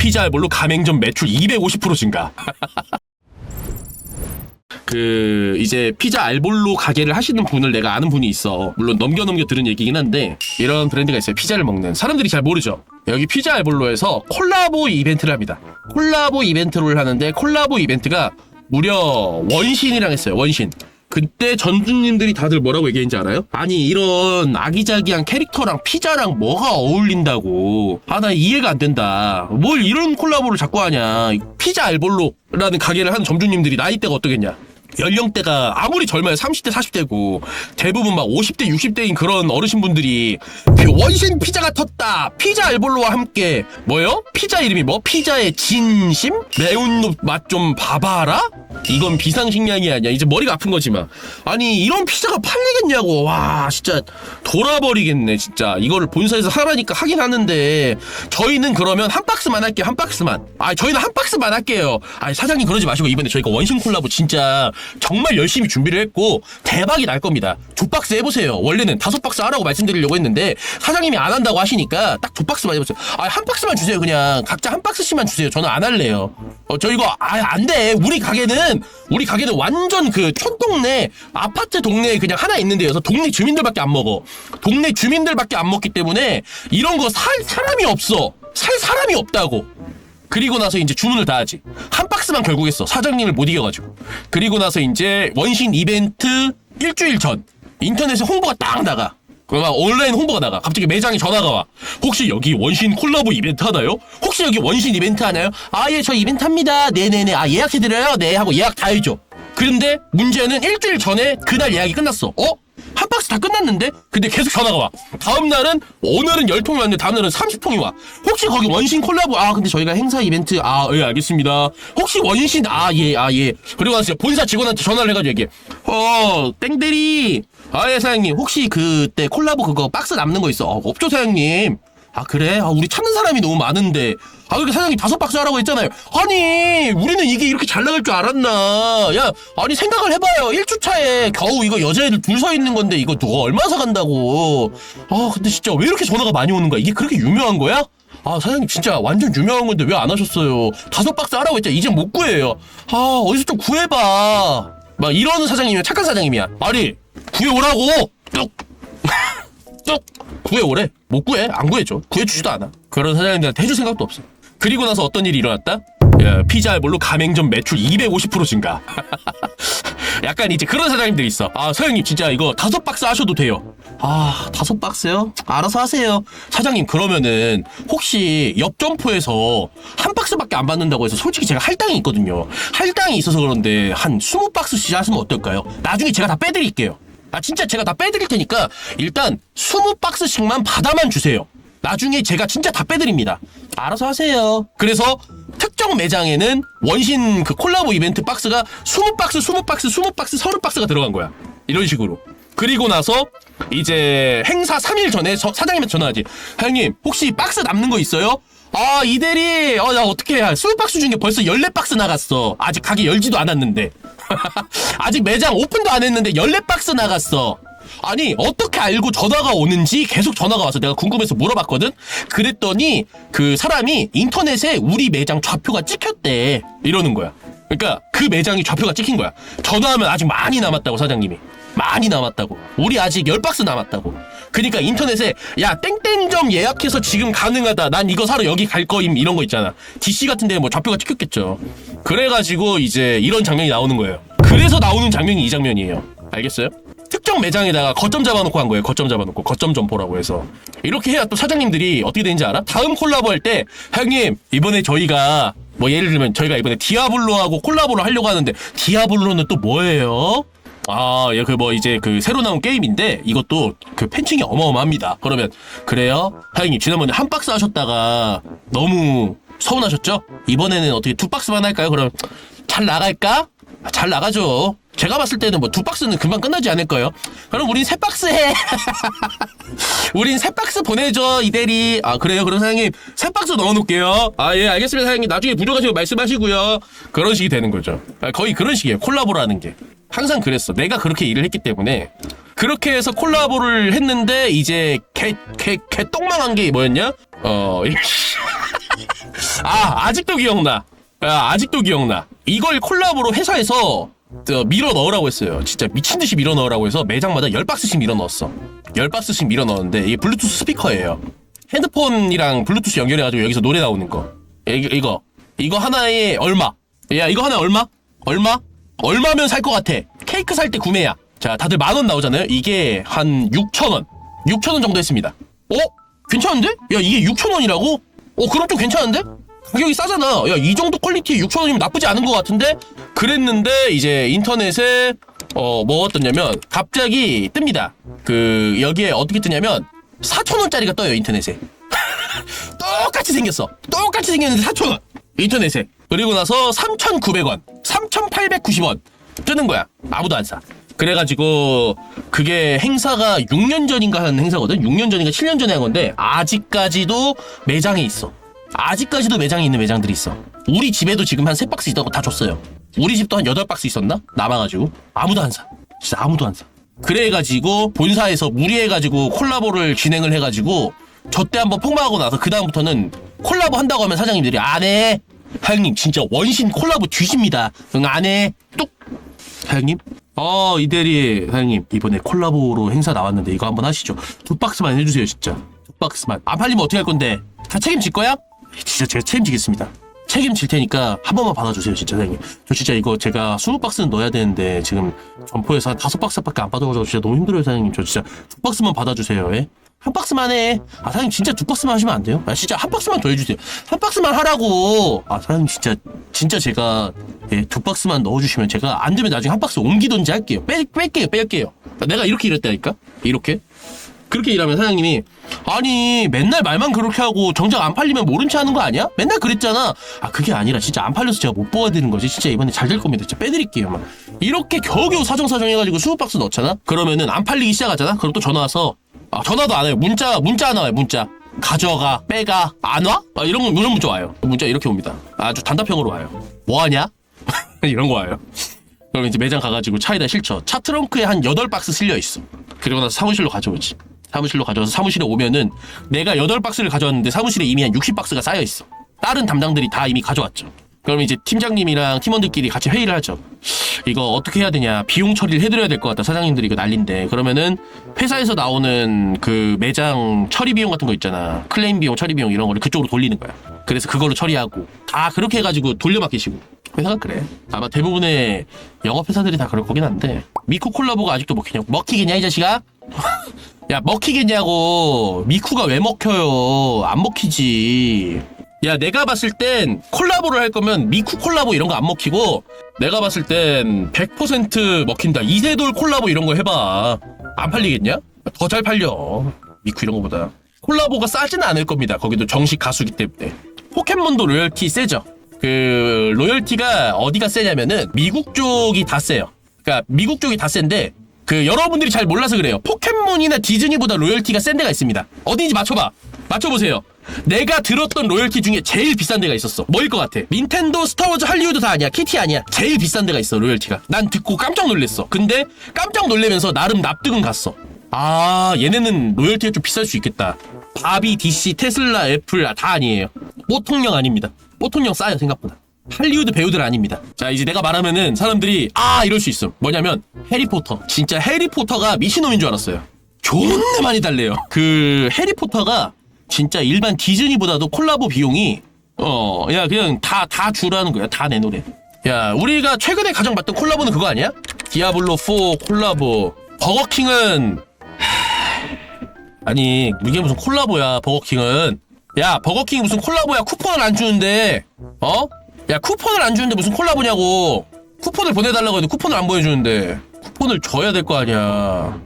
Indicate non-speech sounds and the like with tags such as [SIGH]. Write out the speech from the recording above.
피자 알볼로 가맹점 매출 250% 증가. 그 이제 피자 알볼로 가게를 하시는 분을 내가 아는 분이 있어. 물론 넘겨 넘겨 들은 얘기긴 한데 이런 브랜드가 있어요. 피자를 먹는 사람들이 잘 모르죠. 여기 피자 알볼로에서 콜라보 이벤트를 합니다. 콜라보 이벤트를 하는데 콜라보 이벤트가 무려 원신이랑 했어요. 원신. 그때 전주님들이 다들 뭐라고 얘기했는지 알아요? 아니 이런 아기자기한 캐릭터랑 피자랑 뭐가 어울린다고. 아 나 이해가 안 된다. 뭘 이런 콜라보를 자꾸 하냐. 피자 알볼로라는 가게를 한 점주님들이 나이대가 어떠겠냐 연령대가 아무리 젊어요 30대 40대고 대부분 막 50대 60대인 그런 어르신분들이 원신 피자가 텄다 피자 알볼로와 함께 뭐요? 피자 이름이 뭐? 피자의 진심? 매운 맛 좀 봐봐라? 이건 비상식량이 아니야 이제 머리가 아픈 거지 만 아니 이런 피자가 팔리겠냐고 와 진짜 돌아버리겠네 진짜 이거를 본사에서 하라니까 하긴 하는데 저희는 그러면 한 박스만 할게요 한 박스만 아 저희는 한 박스만 할게요 아 사장님 그러지 마시고 이번에 저희가 원신 콜라보 진짜 정말 열심히 준비를 했고 대박이 날 겁니다. 두 박스 해보세요. 원래는 다섯 박스 하라고 말씀드리려고 했는데 사장님이 안 한다고 하시니까 딱 두 박스만 해보세요. 아 한 박스만 주세요 그냥. 각자 한 박스씩만 주세요. 저는 안 할래요. 어 저 이거 아 안 돼. 우리 가게는 우리 가게는 완전 그 촌동네 아파트 동네에 그냥 하나 있는 데여서 동네 주민들밖에 안 먹어. 동네 주민들밖에 안 먹기 때문에 이런 거 살 사람이 없어. 살 사람이 없다고. 그리고 나서 이제 주문을 다 하지. 한 박스만 결국 했어. 사장님을 못 이겨가지고. 그리고 나서 이제 원신 이벤트 일주일 전 인터넷에 홍보가 딱 나가. 그러면 온라인 홍보가 나가. 갑자기 매장에 전화가 와. 혹시 여기 원신 콜라보 이벤트 하나요? 혹시 여기 원신 이벤트 하나요? 아, 예, 저 이벤트 합니다. 네네네. 아, 예약해드려요? 네. 하고 예약 다 해줘. 그런데 문제는 일주일 전에 그날 예약이 끝났어. 어? 한 박스 다 끝났는데? 근데 계속 전화가 와. 다음 날은 오늘은 10통이 왔는데 다음 날은 30통이 와. 혹시 거기 원신 콜라보 아 근데 저희가 행사 이벤트 아 예 알겠습니다. 혹시 원신 아 예 아 예. 그리고 나서 본사 직원한테 전화를 해가지고 얘기해. 어 땡대리 아예 사장님 혹시 그때 콜라보 그거 박스 남는 거 있어? 어, 없죠 사장님. 아 그래? 아 우리 찾는 사람이 너무 많은데. 아 그렇게 사장님 다섯 박스 하라고 했잖아요. 아니 우리는 이게 이렇게 잘 나갈 줄 알았나? 야 아니 생각을 해봐요. 1주차에 겨우 이거 여자애들 둘 서 있는 건데 이거 누가 얼마 사간다고. 아 근데 진짜 왜 이렇게 전화가 많이 오는 거야? 이게 그렇게 유명한 거야? 아 사장님 진짜 완전 유명한 건데 왜 안 하셨어요? 다섯 박스 하라고 했잖아. 이제 못 구해요. 아 어디서 좀 구해봐. 막 이러는 사장님이면 착한 사장님이야. 아니 구해오라고. 뚝 뚝 구해오래 못 구해. 안 구해줘 구해주지도 않아. 그런 사장님들한테 해줄 생각도 없어. 그리고 나서 어떤 일이 일어났다? 야, 피자 알볼로 가맹점 매출 250% 증가. [LAUGHS] 약간 이제 그런 사장님들이 있어. 아 사장님 진짜 이거 다섯 박스 하셔도 돼요. 아 다섯 박스요? 알아서 하세요. 사장님 그러면은 혹시 옆 점포에서 한 박스밖에 안 받는다고 해서 솔직히 제가 할당이 있거든요. 할당이 있어서 그런데 한 20박스씩 하시면 어떨까요? 나중에 제가 다 빼드릴게요 아 진짜 제가 다 빼드릴 테니까 일단 20박스씩만 받아만 주세요. 나중에 제가 진짜 다 빼드립니다. 알아서 하세요. 그래서 특정 매장에는 원신 그 콜라보 이벤트 박스가 20박스, 20박스, 20박스, 30박스가 들어간 거야. 이런 식으로. 그리고 나서 이제 행사 3일 전에 저- 사장님한테 전화하지. 사장님 혹시 박스 남는 거 있어요? 아 이대리 어 나 어떻게 해 20박스 중에 벌써 14박스 나갔어. 아직 가게 열지도 않았는데. [LAUGHS] 아직 매장 오픈도 안 했는데 14박스 나갔어. 아니 어떻게 알고 전화가 오는지 계속 전화가 와서 내가 궁금해서 물어봤거든. 그랬더니 그 사람이 인터넷에 우리 매장 좌표가 찍혔대. 이러는 거야. 그러니까 그 매장이 좌표가 찍힌 거야. 전화하면 아직 많이 남았다고 사장님이. 많이 남았다고. 우리 아직 10박스 남았다고. 그러니까 인터넷에 야 땡땡점 예약해서 지금 가능하다. 난 이거 사러 여기 갈 거임 이런 거 있잖아. DC 같은 데뭐 좌표가 찍혔겠죠. 그래가지고 이제 이런 장면이 나오는 거예요. 그래서 나오는 장면이 이 장면이에요. 알겠어요? 특정 매장에다가 거점 잡아놓고 한 거예요. 거점 잡아놓고 거점 점포라고 해서 이렇게 해야 또 사장님들이 어떻게 되는지 알아? 다음 콜라보 할 때 형님 이번에 저희가 뭐 예를 들면 저희가 이번에 디아블로하고 콜라보를 하려고 하는데 디아블로는 또 뭐예요? 아, 예, 그 뭐 이제 그 새로 나온 게임인데 이것도 그 팬층이 어마어마합니다. 그러면 그래요? 사장님 지난번에 한 박스 하셨다가 너무 서운하셨죠? 이번에는 어떻게 두 박스만 할까요? 그럼 잘 나갈까? 아, 잘 나가죠. 제가 봤을 때는 뭐 두 박스는 금방 끝나지 않을까요? 그럼 우린 세 박스 해. [LAUGHS] 우린 세 박스 보내줘 이대리. 아 그래요? 그럼 사장님 세 박스 넣어놓을게요. 아 예 알겠습니다 사장님. 나중에 부족하시면 말씀하시고요. 그런 식이 되는 거죠. 아, 거의 그런 식이에요. 콜라보라는 게. 항상 그랬어. 내가 그렇게 일을 했기 때문에 그렇게 해서 콜라보를 했는데 이제 개개 개 똥망한 게 뭐였냐? 어 [LAUGHS] 아 아직도 기억나. 아, 아직도 기억나. 이걸 콜라보로 회사에서 저, 밀어 넣으라고 했어요. 진짜 미친 듯이 밀어 넣으라고 해서 매장마다 열 박스씩 밀어 넣었어. 열 박스씩 밀어 넣었는데 이게 블루투스 스피커예요. 핸드폰이랑 블루투스 연결해가지고 여기서 노래 나오는 거. 이거 이거 이거 하나에 얼마? 야 이거 하나에 얼마? 얼마? 얼마면 살 것 같아? 케이크 살 때 구매야. 자 다들 만 원 나오잖아요. 이게 한 6천 원. 6천 원 정도 했습니다. 어? 괜찮은데? 야 이게 6천 원이라고? 어 그럼 좀 괜찮은데? 가격이 싸잖아. 야 이 정도 퀄리티에 6천 원이면 나쁘지 않은 것 같은데? 그랬는데 이제 인터넷에 어 뭐가 떴냐면 갑자기 뜹니다. 그 여기에 어떻게 뜨냐면 4천 원짜리가 떠요 인터넷에. [LAUGHS] 똑같이 생겼어. 똑같이 생겼는데 4,000원. 인터넷에. 그리고 나서 3,900원, 3,890원 뜨는 거야. 아무도 안 사. 그래가지고 그게 행사가 6년 전인가 한 행사거든. 6년 전인가 7년 전에 한 건데 아직까지도 매장에 있어. 아직까지도 매장에 있는 매장들이 있어. 우리 집에도 지금 한 3박스 있다고 다 줬어요. 우리 집도 한 8박스 있었나? 남아가지고 아무도 안 사. 진짜 아무도 안 사. 그래가지고 본사에서 무리해가지고 콜라보를 진행을 해가지고 저때 한번 폭망하고 나서 그 다음부터는 콜라보 한다고 하면 사장님들이 안 해 사장님 진짜 원신 콜라보 뒤집니다. 응 안해 뚝! 사장님? 어 이대리 사장님 이번에 콜라보로 행사 나왔는데 이거 한번 하시죠. 두 박스만 해주세요 진짜. 두 박스만. 안 팔리면 어떻게 할 건데? 다 책임질 거야? 진짜 제가 책임지겠습니다. 책임질 테니까 한 번만 받아주세요 진짜 사장님. 저 진짜 이거 제가 20박스는 넣어야 되는데 지금 점포에서 한 다섯 박스밖에 안 받아가지고 진짜 너무 힘들어요 사장님. 저 진짜 두 박스만 받아주세요 예? 한 박스만 해. 아, 사장님 진짜 두 박스만 하시면 안 돼요? 아, 진짜 한 박스만 더 해주세요. 한 박스만 하라고. 아, 사장님 진짜, 진짜 제가, 예, 두 박스만 넣어주시면 제가 안 되면 나중에 한 박스 옮기던지 할게요. 빼, 뺄게요, 뺄게요. 내가 이렇게 일했다니까? 이렇게? 그렇게 일하면 사장님이, 아니, 맨날 말만 그렇게 하고 정작 안 팔리면 모른 체 하는 거 아니야? 맨날 그랬잖아. 아, 그게 아니라 진짜 안 팔려서 제가 못 뽑아야 되는 거지. 진짜 이번에 잘 될 겁니다. 진짜 빼드릴게요. 막. 이렇게 겨우겨우 사정사정 해가지고 20박스 넣잖아? 그러면은 안 팔리기 시작하잖아? 그럼 또 전화 와서, 아, 전화도 안 해요. 문자, 문자 하나 와요, 문자. 가져가, 빼가, 안 와? 아, 이런, 이런 문자 와요. 문자 이렇게 옵니다. 아주 단답형으로 와요. 뭐 하냐? [LAUGHS] 이런 거 와요. 그럼 이제 매장 가가지고 차에다 실쳐. 차 트렁크에 한 8박스 실려 있어. 그리고 나서 사무실로 가져오지. 사무실로 가져와서 사무실에 오면은 내가 8박스를 가져왔는데 사무실에 이미 한 60박스가 쌓여 있어. 다른 담당들이 다 이미 가져왔죠. 그럼 이제 팀장님이랑 팀원들끼리 같이 회의를 하죠. 이거 어떻게 해야 되냐. 비용 처리를 해드려야 될 것 같다. 사장님들이 이거 난린데. 그러면은 회사에서 나오는 그 매장 처리 비용 같은 거 있잖아. 클레임 비용, 처리 비용 이런 거를 그쪽으로 돌리는 거야. 그래서 그걸로 처리하고. 다 그렇게 해가지고 돌려맡기시고. 회사가 그래. 아마 대부분의 영업 회사들이 다 그럴 거긴 한데. 미쿠 콜라보가 아직도 먹히냐고. 먹히겠냐, 이 자식아? [LAUGHS] 야, 먹히겠냐고. 미쿠가 왜 먹혀요? 안 먹히지. 야, 내가 봤을 땐 콜라보를 할 거면 미쿠 콜라보 이런 거 안 먹히고, 내가 봤을 땐 100% 먹힌다. 이세돌 콜라보 이런 거 해봐. 안 팔리겠냐? 더 잘 팔려. 미쿠 이런 거보다. 콜라보가 싸지는 않을 겁니다. 거기도 정식 가수기 때문에. 포켓몬도 로열티 세죠. 그 로열티가 어디가 세냐면은 미국 쪽이 다 세요. 그러니까 미국 쪽이 다 센데 그 여러분들이 잘 몰라서 그래요. 포켓몬이나 디즈니보다 로열티가 센 데가 있습니다. 어딘지 맞춰봐. 맞춰보세요. 내가 들었던 로열티 중에 제일 비싼 데가 있었어. 뭐일 것 같아? 닌텐도, 스타워즈, 할리우드 다 아니야. 키티 아니야. 제일 비싼 데가 있어. 로열티가. 난 듣고 깜짝 놀랐어. 근데 깜짝 놀래면서 나름 납득은 갔어. 아 얘네는 로열티가 좀 비쌀 수 있겠다. 바비, DC, 테슬라, 애플 다 아니에요. 보통령 아닙니다. 보통령 싸요 생각보다. 할리우드 배우들 아닙니다. 자, 이제 내가 말하면은 사람들이 아 이럴 수 있어. 뭐냐면 해리포터. 진짜 해리포터가 미친놈인 줄 알았어요. 존나 많이 달래요. 그 해리포터가 진짜 일반 디즈니보다도 콜라보 비용이 어, 야 그냥 다 다 주라는 거야. 다내 노래. 야, 우리가 최근에 가장 봤던 콜라보는 그거 아니야? 디아블로 4 콜라보. 버거킹은 아니 이게 무슨 콜라보야 버거킹은 야 버거킹이 무슨 콜라보야 쿠폰을 안 주는데 어? 야 쿠폰을 안 주는데 무슨 콜라보냐고 쿠폰을 보내달라고 해도 쿠폰을 안 보내주는데 쿠폰을 줘야 될 거 아니야